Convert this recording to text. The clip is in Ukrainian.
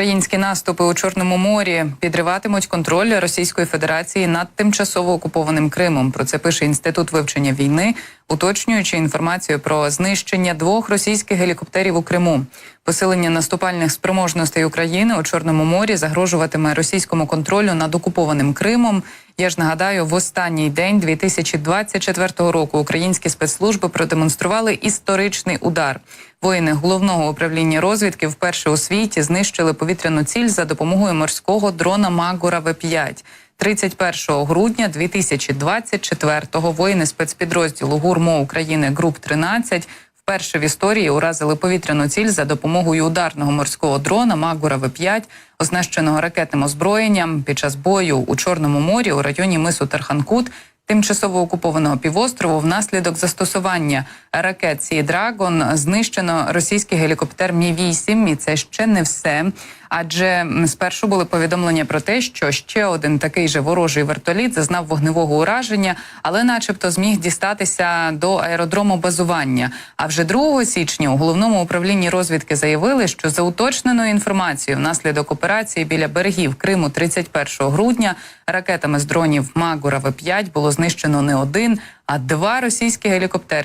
українські наступи у Чорному морі підриватимуть контроль Російської Федерації над тимчасово окупованим Кримом. Про це пише інститут вивчення війни, уточнюючи інформацію про знищення двох російських гелікоптерів у Криму. Посилення наступальних спроможностей України у Чорному морі загрожуватиме російському контролю над окупованим Кримом. Я ж нагадаю, в останній день 2024 року українські спецслужби продемонстрували історичний удар. Воїни головного управління розвідки вперше у світі знищили повітряну ціль за допомогою морського дрона Магура В-5. 31 грудня 2024-го воїни спецпідрозділу ГУРМО України Груп 13 вперше в історії уразили повітряну ціль за допомогою ударного морського дрона Магура В-5, оснащеного ракетним озброєнням під час бою у Чорному морі у районі мису Тарханкут. Тимчасово окупованого півострову внаслідок застосування ракет Сі Драгон знищено російський гелікоптер Мі 8 І це ще не все. Адже спершу були повідомлення про те, що ще один такий же ворожий вертоліт зазнав вогневого ураження, але, начебто, зміг дістатися до аеродрому базування. А вже 2 січня у головному управлінні розвідки заявили, що за уточненою інформацією внаслідок операції біля берегів Криму 31 грудня ракетами з дронів Магура В-5 було знищено не один, а два російські гелікоптери.